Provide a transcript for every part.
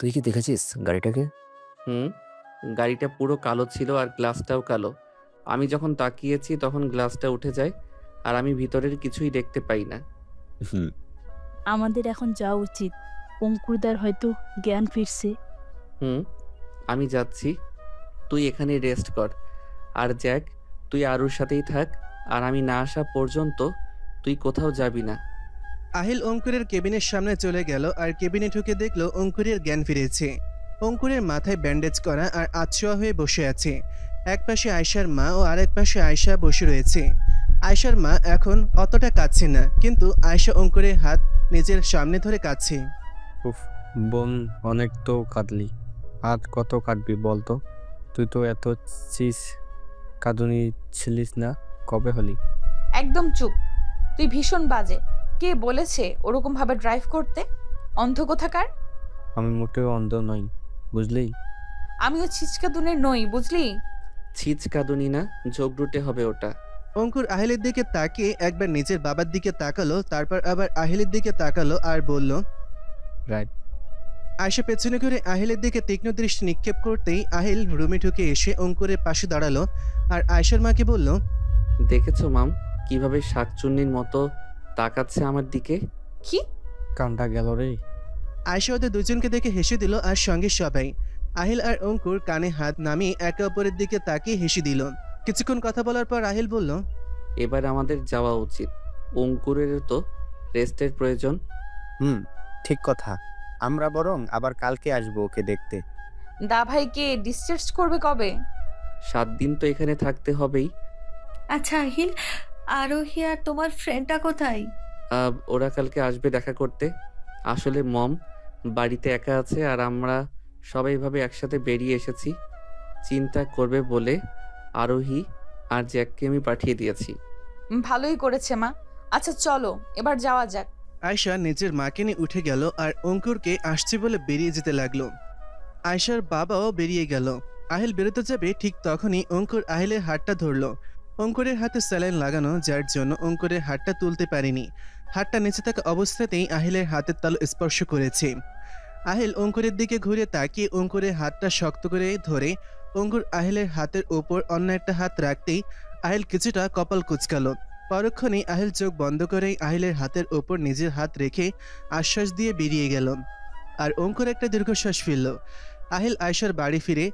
তুই কি দেখেছিস গাড়িটাকে? হুম গাড়িটা পুরো কালো ছিল আর গ্লাসটাও কালো। আমি যখন তাকিয়েছি তখন গ্লাসটা উঠে যায় আর আমি ভিতরের কিছুই দেখতে পাই না। হুম। আমাদের এখন যাওয়া উচিত। অঙ্কুরদার হয়তো জ্ঞান ফিরছে। হুম আমি যাচ্ছি। তুই এখানে রেস্ট কর। আর জ্যাক তুই আরুর সাথেই থাক। আর আমি না আসা পর্যন্ত তুই কোথাও যাবি না। আহিল অঙ্কুরের কেবিনের সামনে চলে গেল আর কেবিনে ঢুকে দেখল অঙ্কুরের জ্ঞান ফিরেছে। অঙ্কুরের মাথায় ব্যান্ডেজ করা আর আছোয়া হয়ে বসে আছে। এক পাশে আয়শার মা ও আরেক পাশে আয়শা বসে রয়েছে। আয়শার মা এখন অতটা কাঁদছে না কিন্তু আয়সা অঙ্কুরের হাত নিজের সামনে ধরে কাঁদছে। উফ বোন অনেক তো কাঁদলি। আর কত কাঁদবি বলতো? তুই তো এত চিস কাঁদুনি ছিলিস না? কবে হলি? একদম চুপ। তুই ভীষণ বাজে। কে বলেছে ওরকম ভাবে ড্রাইভ করতে? অন্ধ কোথাকার? আমি মোটেও অন্ধ নই বুঝলি? আমিও ছিচকা দুনের নই বুঝলি? ছিচ কাঁদুনি না যোগ রুটে হবে ওটা। অঙ্কুর আহিলের দিকে তাকিয়ে একবার নিজের বাবার দিকে তাকালো তারপর আবার আহিলের দিকে তাকালো আর বলল রাইট আয়শা পেছনে ঘুরে আহিলের দিকে তীক্ষ্ণ দৃষ্টি নিক্ষেপ করতেই আহিল রুমে ঢুকে এসে অঙ্কুরের পাশে দাঁড়াল আর আয়শার মাকে বলল দেখেছ মাম কীভাবে শাকচুন্নির মতো তাকাচ্ছে আমার দিকে। কি? কানটা গেল রে। আয়শা ওদের দুজনকে দেখে হেসে দিল আর সঙ্গে সবাই। আহিল আর অঙ্কুর কানে হাত নামিয়ে একে অপরের দিকে তাকিয়ে হেসে দিল। কিছুক্ষণ কথা বলার পর আহিল বলল এবার আমাদের যাওয়া উচিত। অঙ্কুরের তো রেস্টের প্রয়োজন। হুম ঠিক কথা। আমরা বরং আবার কালকে আসব ওকে দেখতে। দা ভাইকে ডিসচার্জ করবে কবে? সাত দিন তো এখানে থাকতে হবেই। আচ্ছা আহিল আরোহী আর তোমার ফ্রেন্ডটা কোথায়? আহ, ওরা কালকে আসবে দেখা করতে। আসলে মম বাড়িতে একা আছে আর আমরা সবাই ভাবে একসাথে বেরিয়ে এসেছি। চিন্তা করবে বলে আরোহী আর জ্যাককে আমি পাঠিয়ে দিয়েছি। ভালোই করেছে মা। আচ্ছা চলো এবার যাওয়া যাক। আয়শা নিজের মাকে নিয়ে উঠে গেল আর অঙ্কুরকে আসছে বলে বেরিয়ে যেতে লাগল। আয়শার বাবাও বেরিয়ে গেল। আহিল বেরোতে যাবে ঠিক তখনই অঙ্কুর আহিলের হাতটা ধরলো। অঙ্কুরের হাতে স্যালাইন লাগানো, যার জন্য অঙ্কুরের হাতটা তুলতে পারেনি। হাতটা নিচে থাকা অবস্থাতেই আহিলের হাতের তালু স্পর্শ করেছে। আহিল অঙ্কুরের দিকে ঘুরে তাকিয়ে অঙ্কুরের হাতটা শক্ত করে ধরে, অঙ্কুর আহিলের হাতের ওপর অন্য একটা হাত রাখতেই আহিল কিছুটা কপাল কুচকালো। পরক্ষণেই আহিল চোখ বন্ধ করেই আহিলের হাতের ওপর নিজের হাত রেখে আশ্বাস দিয়ে বেরিয়ে গেল। আর অঙ্কুর একটা দীর্ঘশ্বাস ফেলল। আহিল আয়সার বাড়ি ফিরে,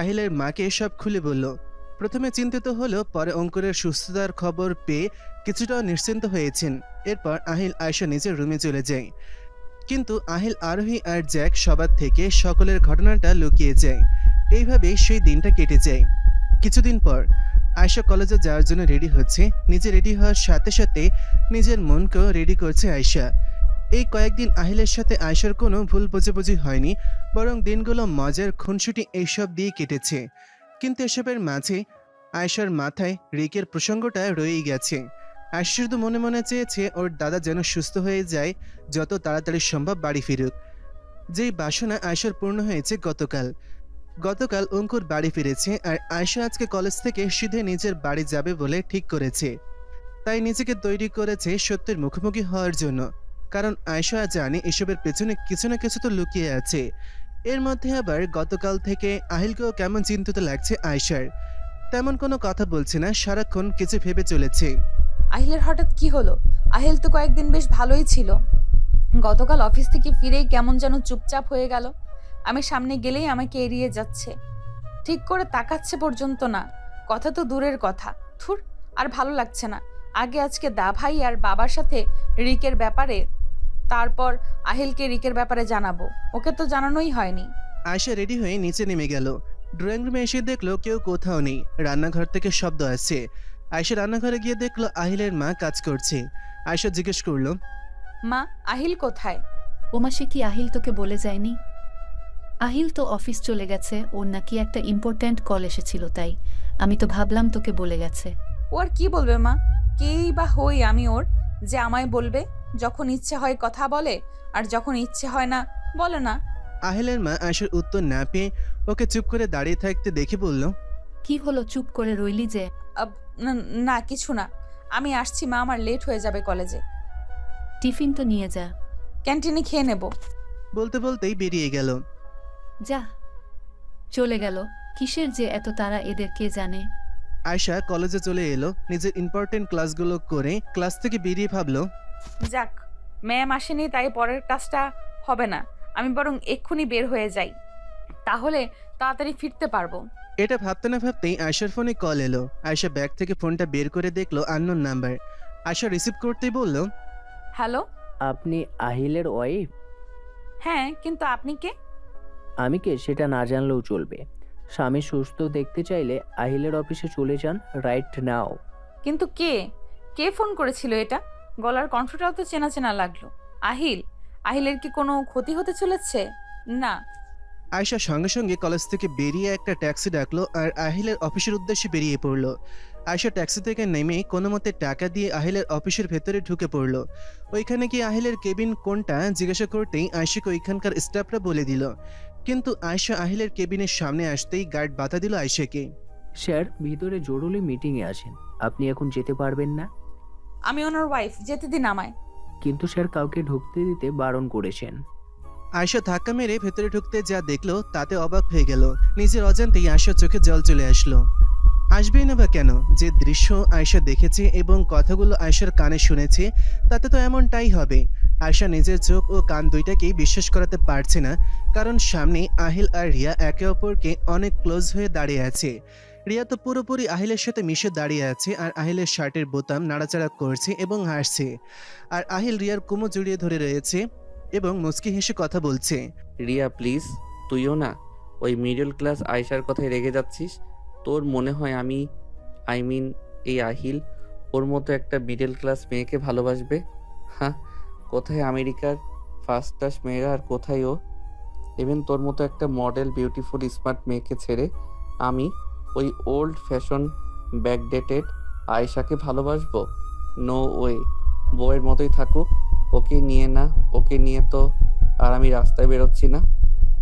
আহিলের মাকে সব খুলে বলল প্রথমে চিন্তিত হলো পরে অঙ্কুরের সুস্থতার খবর পেয়ে কিছুটা নিশ্চিন্ত হয়েছেন। এরপর আহিল আয়সা নিজের রুমে চলে যায়। কিন্তু আহিল, আরোহী আর জ্যাক সবার থেকে সকলের ঘটনাটা লুকিয়ে যায়। এইভাবেই সেই দিনটা কেটে যায়। কিছুদিন পর আয়শা কলেজে যাওয়ার জন্য রেডি হচ্ছে। নিজে রেডি হওয়ার সাথে সাথে নিজের মনকেও রেডি করছে আয়শা। এই কয়েকদিন আহিলের সাথে আয়শার কোনো ভুল বোঝাবুঝি হয়নি, বরং দিনগুলো মজার খুনসুটি এইসব দিয়ে কেটেছে। কিন্তু এসবের মাঝে আয়শার মাথায় রিকের প্রসঙ্গটা রয়েই গেছে। আয়শা শুধু মনে মনে চেয়েছে ওর দাদা যেন সুস্থ হয়ে যায়, যত তাড়াতাড়ি সম্ভব বাড়ি ফিরুক। যেই বাসনা আয়শার পূর্ণ হয়েছে গতকাল। গতকাল অঙ্কুর বাড়ি ফিরেছে আর আয়শা আজকে কলেজ থেকে সিধে নিজের বাড়ি যাবে বলে ঠিক করেছে। তাই নিজেকে তৈরি করেছে সত্যের মুখোমুখি হওয়ার জন্য। কারণ আয়শা জানে এসবের পেছনে কিছু না কিছু তো লুকিয়ে আছে। এর মধ্যে আবার গতকাল থেকে আহিলকেও কেমন চিন্তিত লাগছে আয়শার। তেমন কোনো কথা বলছে না, সারাক্ষণ কিছু ভেবে চলেছে। আহিলের হঠাৎ কি হলো? আহিল তো কয়েকদিন বেশ ভালোই ছিল। গতকাল অফিস থেকে ফিরেই কেমন যেন চুপচাপ হয়ে গেল। আমি সামনে গেলেই আমাকে এড়িয়ে যাচ্ছে। ঠিক করে তাকাচ্ছে পর্যন্ত না। কথা তো দূরের কথা। থুর আর ভালো লাগছে না। আগে আজকে দা ভাই আর বাবার সাথে রিকের ব্যাপারে তারপর আহিলকে রিকের ব্যাপারে জানাব। ওকে তো জানানোই হয়নি। আয়শা রেডি হয়ে নিচে নেমে গেল। ড্রয়িং রুমে এসে দেখল কেউ কোথাও নেই। রান্নাঘর থেকে শব্দ আসছে। আয়শা রান্নাঘরে গিয়ে দেখল আহিলের মা কাজ করছে। আয়শা জিজ্ঞেস করল মা আহিল কোথায়? ওমা সে কি আহিল তোকে বলে যায়নি? আহিল তো অফিস চলে গেছে। ওর নাকি একটা ইম্পর্ট্যান্ট কল এসেছিল তাই। আমি তো ভাবলাম তোকে বলে গেছে। ও আর কি বলবে মা? কেই বা হই আমি ওর যে আমায় বলবে? যখন ইচ্ছে হয় কথা বলে আর যখন ইচ্ছে হয় না বলে না। আহিলের মা আয়শার উত্তর না পেয়ে ওকে চুপ করে দাঁড়িয়ে থাকতে দেখে বলল কি হলো চুপ করে রইলি যে? আব, না- না কিছু না। আমি আসছি মা আমার লেট হয়ে যাবে কলেজে টিফিন তো নিয়ে যা। ক্যান্টিনে খেয়ে নেব। বলতে বলতেই বেরিয়ে গেল। যা চলে গেল। কিসের যে এত তারা এদের কে জানে? আয়শা কলেজে চলে এলো নিজের ইম্পর্টেন্ট ক্লাসগুলো করে ক্লাস থেকে বেরিয়ে ভাবলো যাক ম্যাম আসেনি তাই পরের কাজটা হবে না। আমি বরং এক্ষুনি বের হয়ে যাই। তাহলে তাড়াতাড়ি ফিরতে পারব। এটা ভাবতে না ভাবতেই আয়শার ফোনে কল এলো। আয়শা ব্যাগ থেকে ফোনটা বের করে দেখল আননোন নাম্বার। আয়শা রিসিভ করতেই বলল হ্যালো? আপনি আহিলের ওয়াইফ? হ্যাঁ কিন্তু আপনি কে? আমি কে সেটা না জানলেও চলবে। স্বামী সুস্থ দেখতে চাইলে আহিলের অফিসে চলে যান রাইট নাও। কিন্তু কে? কে ফোন করেছিল এটা? গলার কণ্ঠটাও তো চেনা চেনা লাগল। আহিল আহিলের কি কোনো ক্ষতি হতে চলেছে? না। আয়শা সঙ্গে সঙ্গে কলেজ থেকে বেরিয়ে একটা ট্যাক্সি ডাকলো আর আহিলের অফিসের উদ্দেশ্যে বেরিয়ে পড়ল। আয়শা ট্যাক্সি থেকে নেমে কোনো মতে টাকা দিয়ে আহিলের অফিসের ভেতরে ঢুকে পড়ল। ওইখানে কি আহিলের কেবিন কোনটা জিজ্ঞাসা করতেই আয়শাকে ওইখানকার স্টাফরা বলে দিল। কিন্তু আয়শা আহিলের কেবিনের সামনে আসতেই গার্ড বাধা দিল আয়শাকে। স্যার ভিতরে জরুরি মিটিংয়ে আছেন আপনি এখন যেতে পারবেন না। আমি ওনার ওয়াইফ যেতে দিন আমায়। কিন্তু স্যার কাউকে ঢুকতে দিতে বারণ করেছেন। আয়শা ধাক্কা মেরে ভেতরে ঢুকতে যা দেখল তাতে অবাক হয়ে গেল। নিজের অজান্তেই আয়শার চোখে জল চলে আসলো। আসবেই না বা কেন? যে দৃশ্য আয়শা দেখেছে এবং কথাগুলো আয়শার কানে শুনেছে তাতে তো এমনটাই হবে। আয়শা নিজের চোখ ও কান দুইটাকেই বিশ্বাস করাতে পারছে না কারণ সামনে আহিল আর রিয়া একে অপরকে অনেক ক্লোজ হয়ে দাঁড়িয়ে আছে। রিয়া তো পুরোপুরি আহিলের সাথে মিশে দাঁড়িয়ে আছে আর আহিলের শার্টের বোতাম নাড়াচাড়া করছে এবং হাসছে। আর আহিল রিয়ার কুমো জড়িয়ে ধরে রয়েছে এবং মুচকি হেসে কথা বলছে। রিয়া, প্লিজ, তুইও না। ওই মিডল ক্লাস আয়সার কথায় রেগে যাচ্ছিস। তোর মনে হয় আমি, আই মিন এই আহিল, ওর মতো একটা মিডল ক্লাস মেয়েকে ভালোবাসবে? হ্যাঁ কোথায় আমেরিকার ফার্স্ট ক্লাস মেয়েরা আর কোথায় ও? ইভেন তোর মতো একটা মডেল, বিউটিফুল, স্মার্ট মেয়েকে ছেড়ে আমি ওই ওল্ড ফ্যাশন ব্যাকডেটেড আয়েশাকে ভালোবাসবো? নো ওয়ে বউয়ের মতোই থাকুক ওকে নিয়ে না ওকে নিয়ে তো আর আমি রাস্তায় বেরোচ্ছি না।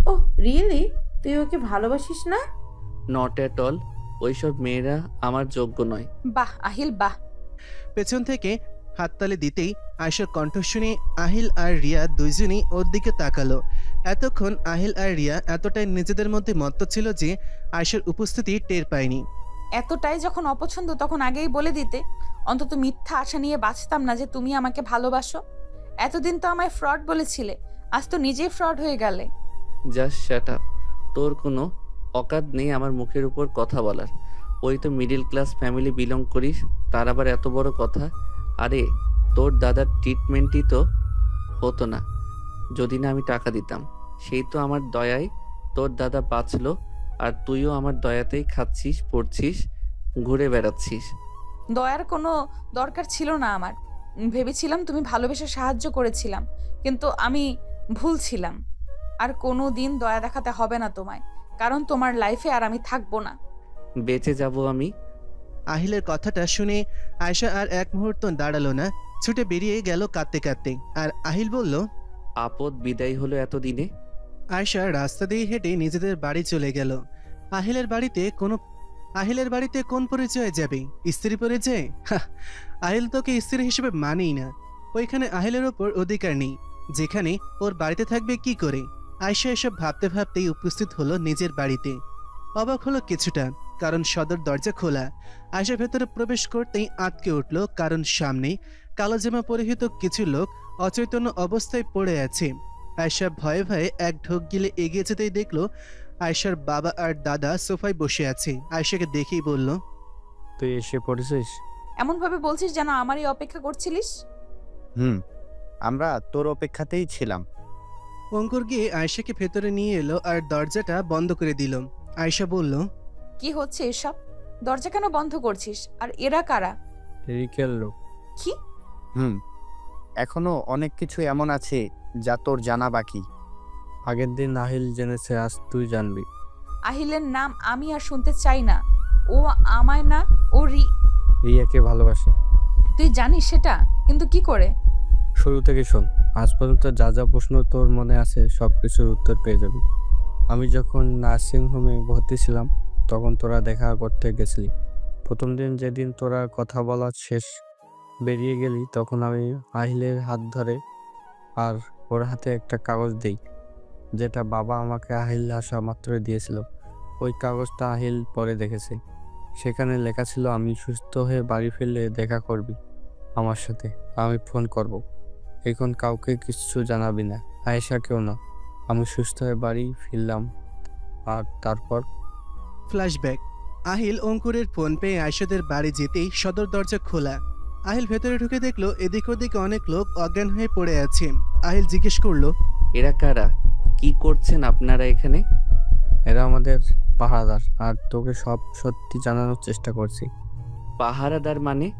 ওহ রিয়েলি তুই ওকে ভালোবাসিস না? নট অ্যাট অল ওইসব মেয়েরা আমার যোগ্য নয়। বাহ আহিল বাহ। পেছন থেকে হাততালি দিতেই আয়শার কণ্ঠ শুনে আহিল আর রিয়া দুইজনই ওর দিকে তাকালো। এতক্ষণ আহিল আর রিয়া এতটাই নিজেদের মধ্যে মত্ত ছিল যে আয়শার উপস্থিতি টের পায়নি। এতটাই যখন অপছন্দ তখন আগেই বলে দিতে। অন্তত মিথ্যা আশা নিয়ে বাঁচতাম না যে তুমি আমাকে ভালোবাসো। এতদিন তো আমায় ফ্রড বলেছিলে আজ তো নিজেই ফ্রড হয়ে গেলে। Just shut up. তোর কোনো অকাত নেই আমার মুখের উপর কথা বলার। ওই তো মিডিল ক্লাস ফ্যামিলি বিলং করিস তার আবার এত বড় কথা? আরে তোর দাদার ট্রিটমেন্টই তো হতো না। যদি না আমি টাকা দিতাম। সেই তো আমার দয়ায় তোর দাদা বাঁচলো আর তুইও আমার দয়াতেই খাচ্ছিস পড়ছিস ঘুরে বেড়াচ্ছিস। দয়ার কোনো দরকার ছিল না আমার। ভেবেছিলাম তুমি ভালোবেসে সাহায্য করেছিলাম কিন্তু আমি ভুল ছিলাম। আর কোনো দিন দয়া দেখাতে হবে না তোমায় কারণ তোমার লাইফে আর আমি থাকব না। বেঁচে যাব আমি। আহিলের কথাটা শুনে আয়শা আর এক মুহূর্ত দাঁড়াল না ছুটে বেরিয়ে গেল কাঁদতে কাঁদতে। আর আহিল বলল আপদ বিদায় হলো এতদিনে? আয়শা রাস্তা দিয়ে হেঁটে নিজেদের বাড়ি চলে গেল। আহিলের বাড়িতে কোনো আহিলের বাড়িতে কোন পরিচয়ে যাবে? স্ত্রী পরিচয়? আহিল তোকে স্ত্রী হিসেবে মানেই না। ওইখানে আহিলের ওপর অধিকার নেই। যেখানে ওর বাড়িতে থাকবে কি করে? আয়শা এসব ভাবতে ভাবতেই উপস্থিত হলো নিজের বাড়িতে। অবাক হলো কিছুটা, কারণ সদর দরজা খোলা। আয়শা ভেতরে প্রবেশ করতেই আটকে উঠল কারণ সামনে কালো জামা পরিহিত কিছু লোক অচৈতন্য অবস্থায় পড়ে আছে। আয়শা ভয়ে ভয়ে এক ঢোক গিলে এগিয়ে যেতেই দেখল আয়শার বাবা আর দাদা সোফায় বসে আছে। আয়শাকে দেখেই বলল তুই এসে পড়েছিস? এমনভাবে বলছিস যেন আমারই অপেক্ষা করছিলিস? হুম আমরা তোর অপেক্ষাতেই ছিলাম। অঙ্কুর গিয়ে আয়শাকে ভেতরে নিয়ে এলো আর দরজাটা বন্ধ করে দিল। আয়শা বলল কি হচ্ছে এসব? দরজা কেন বন্ধ করছিস? আর এরা কারা? রিকেল লোক। কি? হুম এখনও অনেক কিছু এমন আছে যা তোর জানা বাকি। আগের দিন আহিল জেনেছে আজ তুই জানবি। আহিলের নাম আমি আর শুনতে চাই না। ও আমায় না ও রি রিয়াকে ভালোবাসে। তুই জানিস সেটা? কিন্তু কি করে? শুরু থেকে শোন আজ পর্যন্ত যা যা প্রশ্ন তোর মনে আছে সব কিছুর উত্তর পেয়ে যাবি। আমি যখন নার্সিং হোমে ভর্তি ছিলাম তখন তোরা দেখা করতে গেছিলি। প্রথম দিন যেদিন তোরা কথা বলা শেষ বেরিয়ে গেলি, তখন আমি আহিলের হাত ধরে আর ওর হাতে একটা কাগজ দেই, যেটা বাবা আমাকে আহিল আসা মাত্রই দিয়েছিল। ওই কাগজটা আহিল পরে দেখেছে। সেখানে লেখা ছিল, আমি সুস্থ হয়ে বাড়ি ফিরলে দেখা করবি আমার সাথে, আমি ফোন করব। এখন কাউকে কিচ্ছু জানাবি না আয়েশাকেও না। আমি সুস্থ হয়ে বাড়ি ফিরলাম আর তারপর? ফ্ল্যাশব্যাক আহিল অঙ্কুরের ফোন পেয়ে আয়েশাদের বাড়ি যেতেই সদর দরজা খোলা। আহিল ভেতরে ঢুকে দেখল এদিক ওদিকে অনেক লোক অজ্ঞান হয়ে পড়ে আছে। আহিল জিজ্ঞেস করল এরা কারা? কি করছেন আপনারা এখানে? এরা আমাদের পাহারাদার আর তোকে সব সত্যি জানানোর চেষ্টা করছি। পাহারাদার মানে?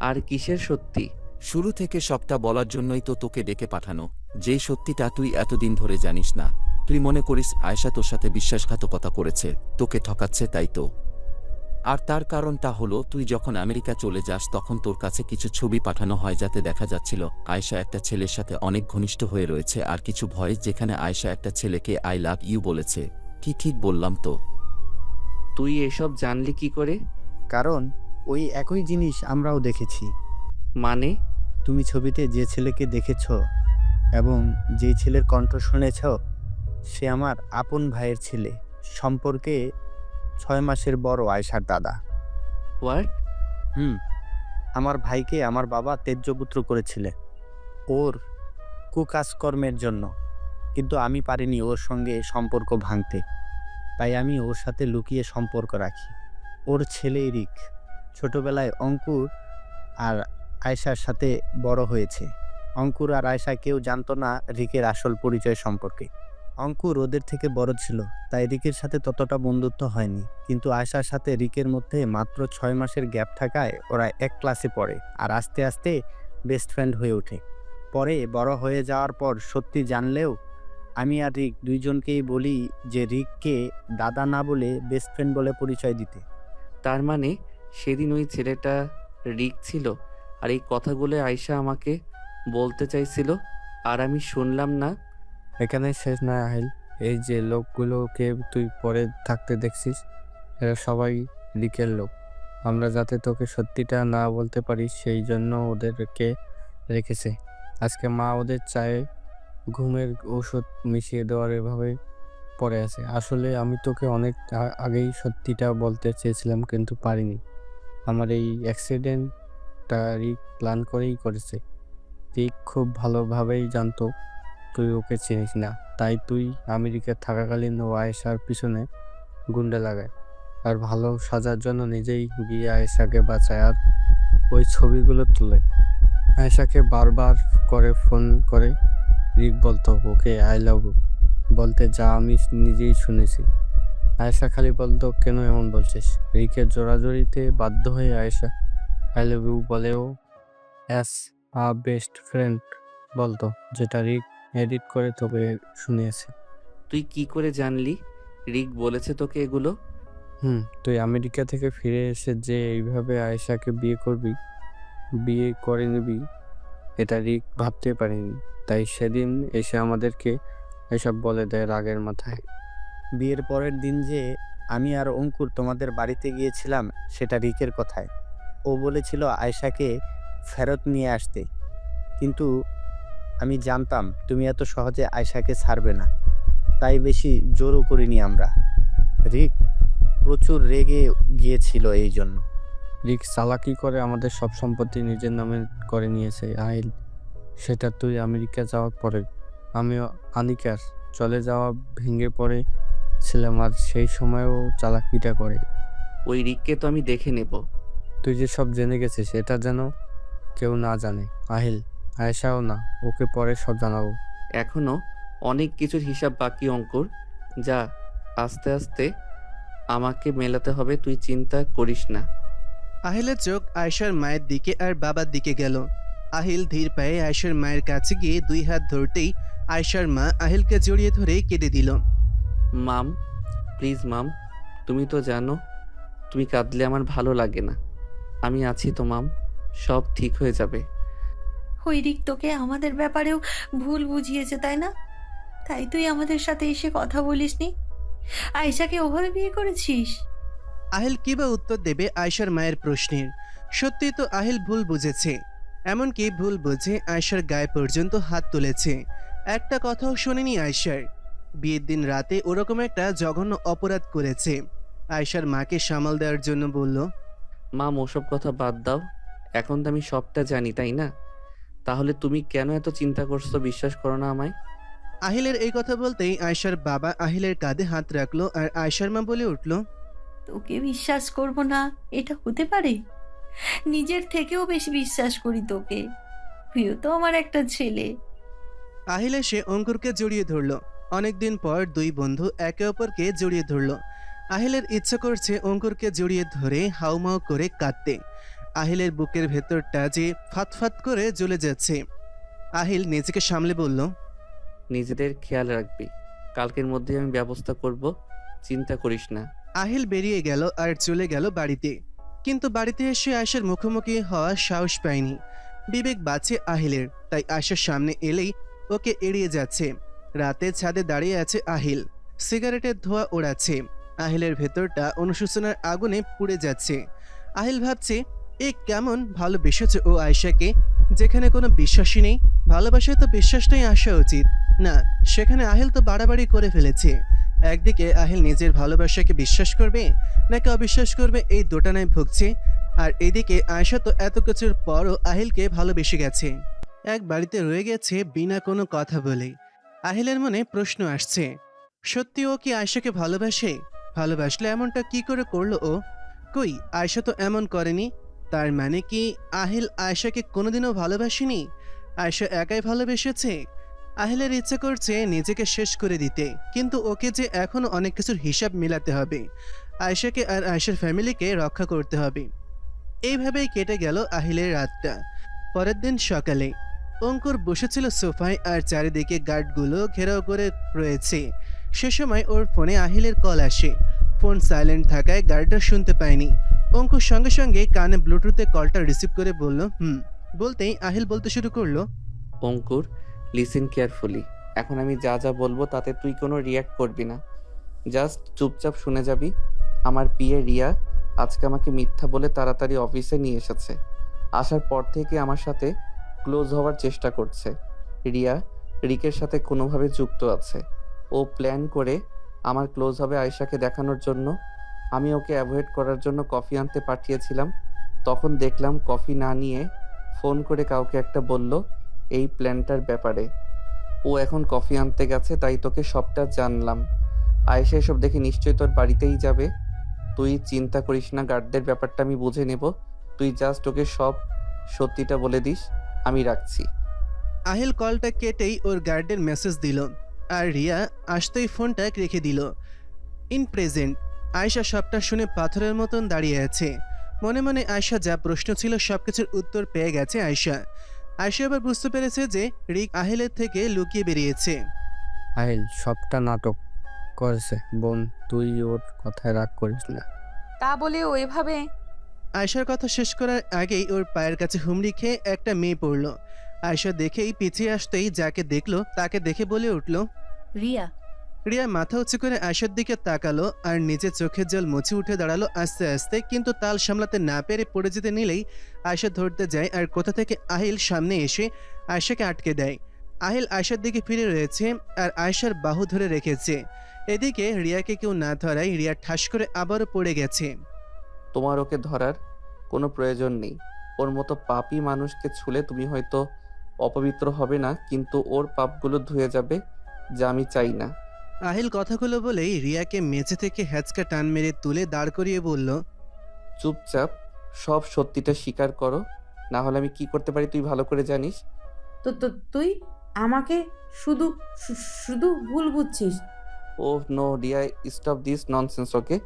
আর কিসের সত্যি? শুরু থেকে সবটা বলার জন্যই তো তোকে ডেকে পাঠানো। যেই সত্যিটা তুই এতদিন ধরে জানিস না। তুই মনে করিস আয়শা তোর সাথে বিশ্বাসঘাতকতা করেছে। তোকে ঠকাচ্ছে তাই তো। আর তার কারণটা হলো তুই যখন আমেরিকা চলে যাস তখন তোর কাছে কিছু ছবি পাঠানো হয় যাতে দেখা যাচ্ছিল আয়শা একটা ছেলের সাথে অনেক ঘনিষ্ঠ হয়ে রয়েছে আর কিছু ভয়েস যেখানে আয়শা একটা ছেলেকে আই লাভ ইউ বলেছে। কি ঠিক বললাম তো? তুই এসব জানলি কি করে? কারণ ওই একই জিনিস আমরাও দেখেছি। মানে? তুমি ছবিতে যে ছেলেকে দেখেছ এবং যে ছেলের কণ্ঠ শুনেছ সে আমার আপন ভাইয়ের ছেলে। সম্পর্কে ছয় মাসের বড় আয়সার দাদা। হোয়াট হুম আমার ভাইকে আমার বাবা তেজ্যপুত্র করেছিলে। ওর কুকাজকর্মের জন্য। কিন্তু আমি পারিনি ওর সঙ্গে সম্পর্ক ভাঙতে। তাই আমি ওর সাথে লুকিয়ে সম্পর্ক রাখি। ওর ছেলে রিক ছোটবেলায় অঙ্কুর আর আয়সার সাথে বড় হয়েছে। অঙ্কুর আর আয়সা কেউ জানতো না রিকের আসল পরিচয় সম্পর্কে। অঙ্কুর ওদের থেকে বড় ছিল, তাই রিকের সাথে ততটা বন্ধুত্ব হয়নি। কিন্তু আয়সার সাথে রিকের মধ্যে মাত্র ছয় মাসের গ্যাপ থাকায় ওরা এক ক্লাসে পড়ে আর আস্তে আস্তে বেস্ট ফ্রেন্ড হয়ে ওঠে। পরে বড় হয়ে যাওয়ার পর সত্যি জানলেও, আমি আর রিক দুইজনকেই বলি যে রিককে দাদা না বলে বেস্ট ফ্রেন্ড বলে পরিচয় দিতে। তার মানে সেদিন ওই ছেলেটা রিক ছিল আর এই কথাগুলো আয়শা আমাকে বলতে চাইছিল আর আমি শুনলাম না এখানে শেষ না, আহিল। এই যে লোকগুলোকে তুই পরে থাকতে দেখছিস, এরা সবাই লিকের লোক। আমরা যাতে তোকে সত্যিটা না বলতে পারি, সেই জন্য ওদেরকে রেখেছে। আজকে মা ওদের চায়ে ঘুমের ওষুধ মিশিয়ে দেওয়ার এভাবে পড়ে আছে। আসলে আমি তোকে অনেক আগেই সত্যিটা বলতে চেয়েছিলাম, কিন্তু পারিনি। আমার এই অ্যাক্সিডেন্টটা রিক প্ল্যান করেই করেছে। রিক খুব ভালোভাবেই জানতো তুই ওকে চিনিস না। তাই তুই আমেরিকা থাকাকালীন ও আয়েশার পিছনে গুন্ডে লাগায়। আর ভালো সাজার জন্য নিজেই গিয়ে আয়েশাকে বাঁচায় আর ওই ছবিগুলো তুলে। আয়েশাকে বারবার করে ফোন করে, রিক বলতো ওকে আই লাভ বলতে যা আমি নিজেই শুনেছি। আয়েশা খালি বলতো, কেন এমন বলছিস? রিকের জোরাজোরিতে বাধ্য হয়ে আয়েশা, আই লাভ ইউ বলেও অ্যাস আ বেস্ট ফ্রেন্ড বলতো, যেটা রিক এডিট করে তোকে শুনিয়েছে তুই কি করে জানলি? রিক বলেছে তোকে এগুলো? হুম তুই আমেরিকা থেকে ফিরে এসে যে এইভাবে আয়েশাকে বিয়ে করবি বিয়ে করে নিবি এটা রিক ভাবতে পারিনি। তাই সেদিন এসে আমাদেরকে এসব বলে দেয় রাগের মাথায়। বিয়ের পরের দিন যে আমি আর অঙ্কুর তোমাদের বাড়িতে গিয়েছিলাম সেটা রিকের কথায়। ও বলেছিল আয়শাকে ফেরত নিয়ে আসতে। কিন্তু আমি জানতাম তুমি এত সহজে আয়শাকে ছাড়বে না। তাই বেশি জোরও করিনি আমরা। রিক প্রচুর রেগে গিয়েছিল এই জন্য। রিক চালাকি করে আমাদের সব সম্পত্তি নিজের নামে করে নিয়েছে আইল। সেটা তুই আমেরিকা যাওয়ার পরে। আমিও আনিকার চলে যাওয়া ভেঙে পড়ে ছিলাম আর সেই সময়ও চালাকিটা করে। ওই রিককে তো আমি দেখে নেব। তুই যে সব জেনে গেছিস এটা যেন কেউ না জানে আহিল আয়েশাও না ওকে পরে সব জানাব। এখনও অনেক কিছুর হিসাব বাকি অঙ্কুর। যা আস্তে আস্তে আমাকে মেলাতে হবে তুই চিন্তা করিস না। আহিলের চোখ আয়সার মায়ের দিকে আর বাবার দিকে গেল। আহিল ধীর পায়ে আয়সার মায়ের কাছে গিয়ে দুই হাত ধরতেই আয়সার মা আহিলকে জড়িয়ে ধরে কেঁদে দিল। মাম প্লিজ মাম তুমি তো জানো তুমি কাঁদলে আমার ভালো লাগে না। আমি আছি তো মাম সব ঠিক হয়ে যাবে। ওই রিক তোকে আমাদের ব্যাপারেও ভুল বুঝিয়েছে তাই না? তাই তুই আমাদের সাথে এসে কথা বলিসনি। আয়শাকে ওভাবে বিয়ে করেছিস? আহিল কিবা উত্তর দেবে আয়সার মায়ের প্রশ্নের? সত্যি তো আহিল ভুল বুঝেছে। এমনকি ভুল বুঝে আয়সার গায়ে পর্যন্ত হাত তুলেছে। একটা কথাও শোনেনি আয়সার বিয়ের দিন রাতে ওরকম একটা জঘন্য অপরাধ করেছে। আয়শার মাকে সামাল দেওয়ার জন্য বলল মা ওসব কথা বাদ দাও। এখন তো আমি সবটা জানি তাই না? তাহলে তুমি কেন এত চিন্তা করছ? বিশ্বাস করো না আমায়। আহিলের এই কথা বলতেই আয়শার বাবা আহিলের কাঁধে হাত রাখল আর আয়শার মা বলে উঠল তোকে বিশ্বাস করব না এটা হতে পারে? নিজের থেকেও বেশি বিশ্বাস করি তোকে। প্রিয় তো আমার একটা ছেলে। আহিল এসে অঙ্কুরকে জড়িয়ে ধরলো। অনেকদিন পর দুই বন্ধু একে অপরকে জড়িয়ে ধরলো। আহিলের ইচ্ছা করছে অঙ্কুরকে জড়িয়ে ধরে হাউমাউ করে কাঁদতে। আহিলের বুকের ভেতরটা যে ফাতফাত করে জ্বলে যাচ্ছে। আহিল নিজেকে সামলে বলল নিজেদের খেয়াল রাখবি কালকের মধ্যে আমি ব্যবস্থা করব চিন্তা করিস না। আহিল বেরিয়ে গেল আর চলে গেল বাড়িতে। কিন্তু বাড়িতে এসে আয়সার মুখোমুখি হওয়ার সাহস পায়নি। বিবেক বাঁচে আহিলের তাই আয়সার সামনে এলেই ওকে এড়িয়ে যাচ্ছে। রাতে ছাদে দাঁড়িয়ে আছে আহিল। সিগারেটের ধোঁয়া ওড়াচ্ছে। আহিলের ভেতরটা অনুশোচনার আগুনে পুড়ে যাচ্ছে। আহিল ভাবছে এ কেমন ভালোবেসেছে ও আয়সাকে যেখানে কোনো বিশ্বাসই নেই, ভালোবাসায় তো বিশ্বাসটাই আসা উচিত। না, সেখানে আহিল তো বাড়াবাড়ি করে ফেলেছে। একদিকে আহিল নিজের ভালোবাসাকে বিশ্বাস করবে, নাকি অবিশ্বাস করবে এই দোটানায় ভুগছে? আর এদিকে আয়সা তো এত কিছুর পরও আহিলকে ভালোবেসে গেছে। এক বাড়িতে রয়ে গেছে বিনা কোনো কথা বলে। আহিলের মনে প্রশ্ন আসছে, সত্যি ও কি আয়সাকে ভালোবাসে? ভালোবাসলে এমনটা কি করে করল ও? কই আয়সা তো এমন করেনি। তার মানে কি আহিল আয়সাকে কোনোদিনও ভালোবাসেনি? আয়সা একাই ভালোবেসেছে। আহিলের ইচ্ছা করছে নিজেকে শেষ করে দিতে, কিন্তু ওকে যে এখনও অনেক কিছুর হিসাব মিলাতে হবে। আয়শাকে আর আয়শার ফ্যামিলিকে রক্ষা করতে হবে। এইভাবেই কেটে গেল আহিলের রাতটা। পরের দিন সকালে অঙ্কুর বসেছিল সোফায় আর চারিদিকে গার্ডগুলো ঘেরাও করে রয়েছে। সে সময় ওর ফোনে আহিলের কল আসে। ফোন সাইলেন্ট থাকায় গার্ডটা শুনতে পায়নি। অঙ্কুর সঙ্গে সঙ্গে কানে ব্লুটুথে কলটা রিসিভ করে বলল, হুম। বলতেই আহিল বলতে শুরু করল, অঙ্কুর লিসেন কেয়ারফুলি এখন আমি যা যা বলব তাতে তুই কোনো রিয়াক্ট করবি না। জাস্ট চুপচাপ শুনে যাবি। আমার পিয়ে রিয়া আজকে আমাকে মিথ্যা বলে তাড়াতাড়ি অফিসে নিয়ে এসেছে। আসার পর থেকে আমার সাথে ক্লোজ হওয়ার চেষ্টা করছে। রিয়া রিকের সাথে কোনোভাবে যুক্ত আছে। ও প্ল্যান করে আমার ক্লোজ হবে আয়শাকে দেখানোর জন্য আমি ওকে অ্যাভয়েড করার জন্য কফি আনতে পাঠিয়েছিলাম। তখন দেখলাম কফি না নিয়ে ফোন করে কাউকে একটা বলল, এই প্ল্যানটার ব্যাপারে। ও এখন কফি আনতে গেছে, তাই তোকে সবটা জানলাম। আয়েশা এসব দেখে নিশ্চয়ই তোর বাড়িতেই যাবে। তুই চিন্তা করিস না গার্ডদের ব্যাপারটা আমি বুঝে নেব। তুই জাস্ট ওকে সব সত্যিটা বলে দিস, আমি রাখছি। আহিল কলটা কেটেই ওর গার্ডের মেসেজ দিল। আর রিয়া আসতেই ফোনটা রেখে দিল। ইন প্রেজেন্ট আয়শা সবটা শুনে পাথরের মতন দাঁড়িয়ে আছে। মনে মনে আয়শা যা প্রশ্ন ছিল সবকিছুর উত্তর পেয়ে গেছে আয়শা। আয়শা এবার বুঝতে পেরেছে যে রিক আহিলের থেকে লুকিয়ে বেরিয়েছে। আহিল সবটা নাটক করেছে। বোন তুই ওর কথায় রাগ করিস না। তা বলে ও এভাবে? আয়শার কথা শেষ করার আগেই ওর পায়ের কাছে হুমড়ি খেয়ে একটা মেয়ে পড়ল। আয়শা দেখেই পিছিয়ে আসতেই যাকে দেখল তাকে দেখে বলে উঠল রিয়া রিয়া মাথা উঁচু করে আয়শার দিকে তাকালো আর নিজের চোখের জল মুছে উঠে দাঁড়াল আস্তে আস্তে, কিন্তু তাল সামলাতে না পেরে পড়ে যেতে নিলেই আয়শা ধরতে যায় আর কোথা থেকে আহিল সামনে এসে আয়শাকে আটকে দেয়। আহিল আয়শার দিকে ফিরে রয়েছে আর আয়শার বাহু ধরে রেখেছে। এদিকে রিয়াকে কেউ না ধরায় রিয়া ঠাস করে আবারও পড়ে গেছে। তোমার ওকে ধরার কোনো প্রয়োজন নেই। ওর মতো পাপী মানুষকে ছুলে তুমি হয়তো অপবিত্র হবে না, কিন্তু ওর পাপগুলো ধুয়ে যাবে যা আমি চাই না। আহিল কথাগুলো বলেই রিয়াকে মেঝে থেকে হ্যাচকা টান মেরে তুলে দাঁড় করিয়ে বলল চুপচাপ সব সত্যিটা স্বীকার করো। না হলে আমি কি করতে পারি তুই ভালো করে জানিস? তো তো তুই আমাকে শুধু শু- শুধু ভুল বুঝছিস। ও no dear stop this nonsense okay?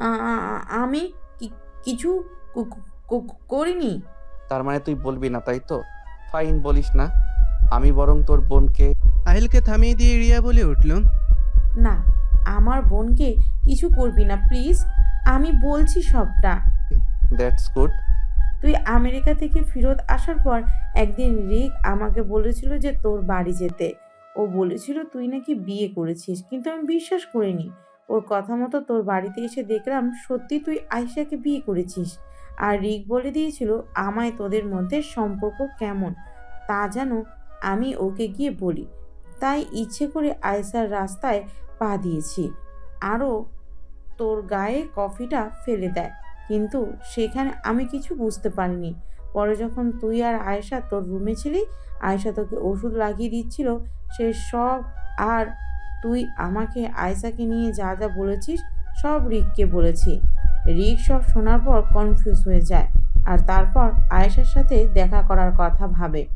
আ- আ- আ- আমি কি- কিছু কো- কো- করিনি। তার মানে তুই বলবি না তাই তো? ফাইন বলিস না। আমি বরং তোর বোনকে আহিলকে থামিয়ে দিয়ে রিয়া বলে উঠল না আমার বোনকে কিছু করবি না প্লিজ আমি বলছি সবটা। দ্যাটস গুড তুই আমেরিকা থেকে ফেরত আসার পর একদিন রিক আমাকে বলেছিল যে তোর বাড়ি যেতে। ও বলেছিল তুই নাকি বিয়ে করেছিস? কিন্তু আমি বিশ্বাস করিনি। ওর কথা মতো তোর বাড়িতে এসে দেখলাম সত্যি তুই আয়শাকে বিয়ে করেছিস? আর রিক বলে দিয়েছিল আমায় তোদের মধ্যে সম্পর্ক কেমন তা যেন আমি ওকে গিয়ে বলি। তাই ইচ্ছে করে আয়সার রাস্তায় পা দিয়েছি। আরও তোর গায়ে কফিটা ফেলে দেয়। কিন্তু সেখানে আমি কিছু বুঝতে পারিনি। পরে যখন তুই আর আয়েশা তোর রুমে ছিলি, আয়েশা তোকে ওষুধ লাগিয়ে দিচ্ছিল, সে সব আর তুই আমাকে, আয়েশাকে নিয়ে যা যা বলেছিস, সব রিককে বলেছি। রিক সব শোনার পর কনফিউজ হয়ে যায় আর তারপর আয়েশার সাথে দেখা করার কথা ভাবে।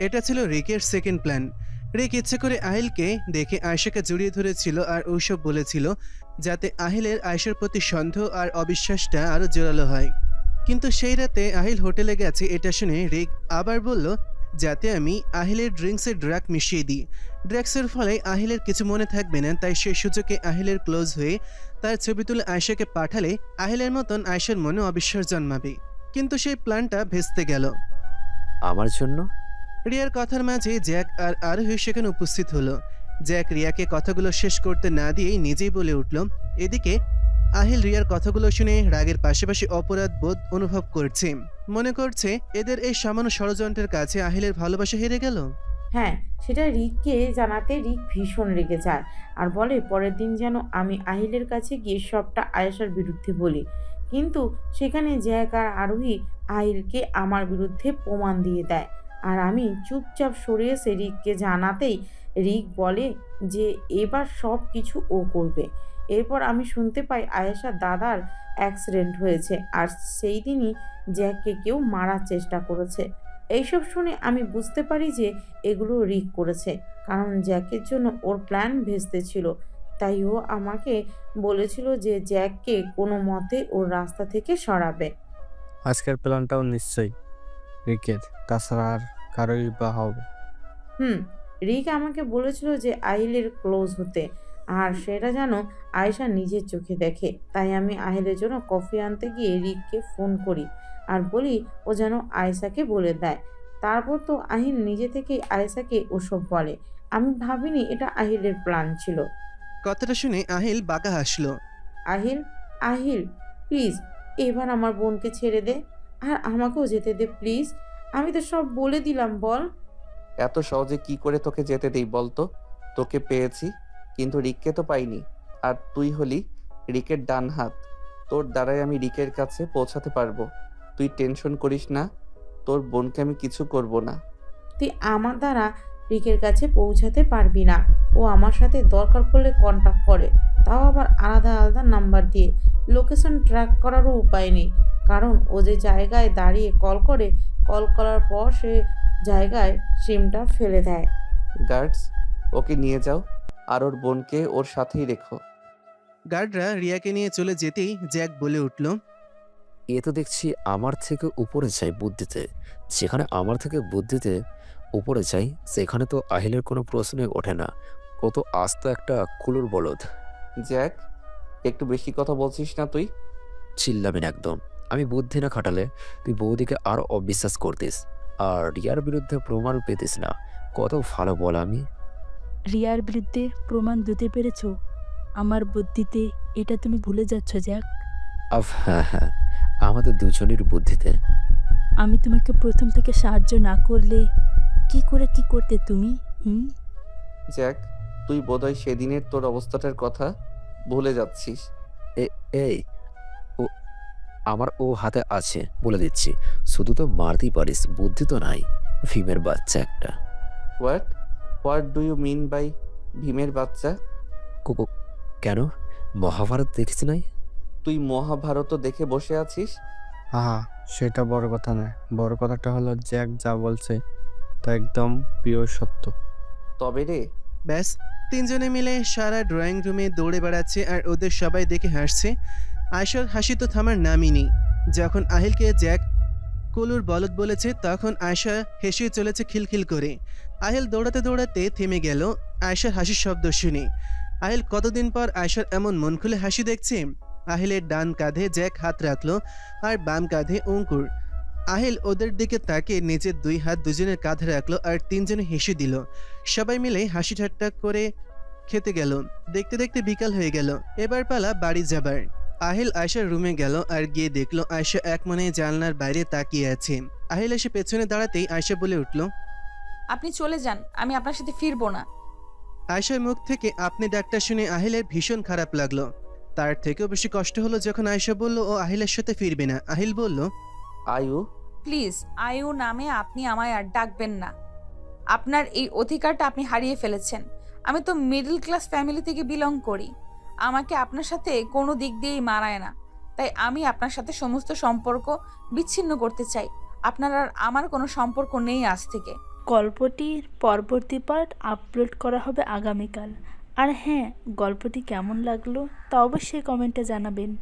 এটা ছিল রিকের সেকেন্ড প্ল্যান রিক ইচ্ছে করে আহিলকে দেখে আয়েশাকে জড়িয়ে ধরেছিল আর ওইসব বলেছিল যাতে আহিলের আয়েশার প্রতি সন্দেহ আর অবিশ্বাসটা আরও জোরালো হয়। কিন্তু সেই রাতে আহিল হোটেলে গেছে এটা শুনে রিক আবার বলল, যাতে আমি আহিলের ড্রিঙ্কসের ড্রাগ মিশিয়ে দিই। ড্রাগসের ফলে আহিলের কিছু মনে থাকবে না, তাই সেই সুযোগে আহিলের ক্লোজ হয়ে তার ছবি তুলে আয়েশাকে পাঠালে আহিলের মতন আয়েশার মনে অবিশ্বাস জন্মাবে। কিন্তু সেই প্ল্যানটা ভেস্তে গেল। আমার জন্য? রিয়ার কথার মাঝে জ্যাক আর আরোহী সেখানে উপস্থিত হলো। জ্যাক রিয়াকে কথাগুলো শেষ করতে না দিয়েই নিজেই বলে উঠল, এদিকে আহিল রিয়ার কথাগুলো শুনে রাগের পাশাপাশি অপরাধ বোধ অনুভব করছে। মনে করছে এদের এই সামান্য ষড়যন্ত্রের কাছে আহিলের ভালোবাসা হেরে গেল? হ্যাঁ সেটা রিককে জানাতে রিক ভীষণ রেগে যায় আর বলে, পরের দিন যেন আমি আহিলের কাছে গিয়ে সবটা আয়েশার বিরুদ্ধে বলি। কিন্তু সেখানে জ্যাক আর আরোহী আহিলকে আমার বিরুদ্ধে প্রমাণ দিয়ে দেয়। আর আমি চুপচাপ সরে এসে রিককে জানাতেই রিক বলে যে এবার সব কিছু ও করবে। এরপর আমি শুনতে পাই আয়েশার দাদার অ্যাক্সিডেন্ট হয়েছে আর সেই দিনই জ্যাককে কেউ মারার চেষ্টা করেছে। এইসব শুনে আমি বুঝতে পারি যে এগুলো রিক করেছে, কারণ জ্যাকের জন্য ওর প্ল্যান ভেস্তে ছিল। তাই ও আমাকে বলেছিল যে জ্যাককে কোনো মতে ওর রাস্তা থেকে সরাবে। আজকের প্ল্যানটাও নিশ্চয়ই। রিকের তাছাড়া আর কারোই বা হবে। হুম রিক আমাকে বলেছিল যে আহিলের ক্লোজ হতে আর সেটা যেন আয়েশা নিজের চোখে দেখে। তাই আমি আহিলের জন্য কফি আনতে গিয়ে রিককে ফোন করি আর বলি ও যেন আয়েশাকে বলে দেয়। তারপর তো আহিল নিজে থেকেই আয়েশাকে ওসব বলে। আমি ভাবিনি এটা আহিলের প্ল্যান ছিল। কথাটা শুনে আহিল বাঁকা হাসলো। আহিল আহিল প্লিজ এবার আমার বোনকে ছেড়ে দে। আর আমাকেও যেতে দে প্লিজ আমি তো সব বলে দিলাম বল। এত সহজে কি করে তোকে যেতে দেই বলতো? তোকে পেয়েছি কিন্তু রিককে তো পাইনি। আর তুই হলি রিকের ডান হাত। তোর দ্বারাই আমি রিকের কাছে পৌঁছাতে পারব। তুই টেনশন করিস না তোর বোনকে আমি কিছু করব না। তুই আমার দ্বারা রিকের কাছে পৌঁছাতে পারবি না। ও আমার সাথে দরকার পড়লে কন্ট্যাক্ট করে। তাও আবার আলাদা আলাদা নাম্বার দিয়ে। লোকেশন ট্র্যাক করারও উপায় নেই। কারণ ও যে জায়গায় দাঁড়িয়ে কল করে কল করার পর সে জায়গায় সিমটা ফেলে দেয়। গার্ডস ওকে নিয়ে যাও আর ওর বোনকে ওর সাথেই রেখো। গার্ডরা রিয়াকে নিয়ে চলে যেতেই জ্যাক বলে উঠল এ তো দেখছি আমার থেকে উপরে চাই বুদ্ধিতে। যেখানে আমার থেকে বুদ্ধিতে উপরে চাই সেখানে তো আহিলের কোনো প্রশ্নই ওঠে না। কত আস্ত একটা কুলুর বলদ। জ্যাক একটু বেশি কথা বলছিস না তুই? চিল্লাবেন একদম। আমি বুদ্ধি না খাটালে তুই বৌদিকে আরও অবিশ্বাস করতিস। আর রিয়ার বিরুদ্ধে প্রমাণ পেতিস না। কত ভালো বল আমি। রিয়ার বিরুদ্ধে প্রমাণ দিতে পেরেছ? আমার বুদ্ধিতে এটা তুমি ভুলে যাচ্ছ জ্যাক। আফ হ্যাঁ হ্যাঁ। আমাদের দুজনের বুদ্ধিতে। আমি তোমাকে প্রথম থেকে সাহায্য না করলে কি করে কি করতে তুমি হুম? জ্যাক তুই বোধহয় সেদিনের তোর অবস্থাটার কথা ভুলে যাচ্ছিস। এ- এই আমার ও হাতে আছে বলে দিচ্ছি। শুধু তো মারতেই পারিস বুদ্ধি তো নাই ভীমের বাচ্চা একটা। What what do you mean by ভীমের বাচ্চা? কুকু কেন? মহাভারত দেখিস নাই? তুই মহাভারতও দেখে বসে আছিস? আহা সেটা বড় কথা নয়। বড় কথাটা হলো জ্যাক যা বলছে তা একদম প্রিয় সত্য। তবে রে। ব্যাস তিনজনে মিলে সারা ড্রয়িং রুমে দৌড়ে বেড়াচ্ছে আর ওদের সবাই দেখে হাসছে। আয়সার হাসি তো থামার নামই নেই। যখন আহিলকে জ্যাক কলুর বলদ বলেছে, তখন আয়সা হেসে চলেছে খিলখিল করে। আহিল দৌড়াতে দৌড়াতে থেমে গেল আয়সার হাসির শব্দ শুনে। আহিল কতদিন পর আয়সার এমন মন খুলে হাসি দেখছে? আহিলের ডান কাঁধে জ্যাক হাত রাখল আর বাম কাঁধে অঙ্কুর। আহিল ওদের দিকে তাকে নিজের দুই হাত দুজনের কাঁধে রাখল আর তিনজনে হেসে দিল। সবাই মিলে হাসি ঠাট্টা করে খেতে গেল। দেখতে দেখতে বিকাল হয়ে গেল। এবার পালা বাড়ি যাবার। আহিল আয়সার রুমে গেল আর গিয়ে দেখল আয়সা এক মনে জানলার বাইরে তাকিয়ে আছে। আহিল এসে পেছনে দাঁড়াতেই আয়সা বলে উঠল আপনি চলে যান আমি আপনার সাথে ফিরবো না। আয়শার মুখ থেকে আপনি ডাক্তার শুনে আহিলের ভীষণ খারাপ লাগল। তার থেকেও বেশি কষ্ট হলো যখন আয়শা বলল ও আহিলের সাথে ফিরবে না। আহিল বলল আয়ু? প্লিজ আয়ু নামে আপনি আমায় আর ডাকবেন না। আপনার এই অধিকারটা আপনি হারিয়ে ফেলেছেন। আমি তো মিডল ক্লাস ফ্যামিলি থেকে বিলং করি। আমাকে আপনার সাথে কোনো দিক দিয়েই মারায় না। তাই আমি আপনার সাথে সমস্ত সম্পর্ক বিচ্ছিন্ন করতে চাই। আপনার আর আমার কোনো সম্পর্ক নেই আজ থেকে। গল্পটির পরবর্তী পার্ট আপলোড করা হবে আগামীকাল। আর হ্যাঁ গল্পটি কেমন লাগল তা অবশ্যই কমেন্টে জানাবেন।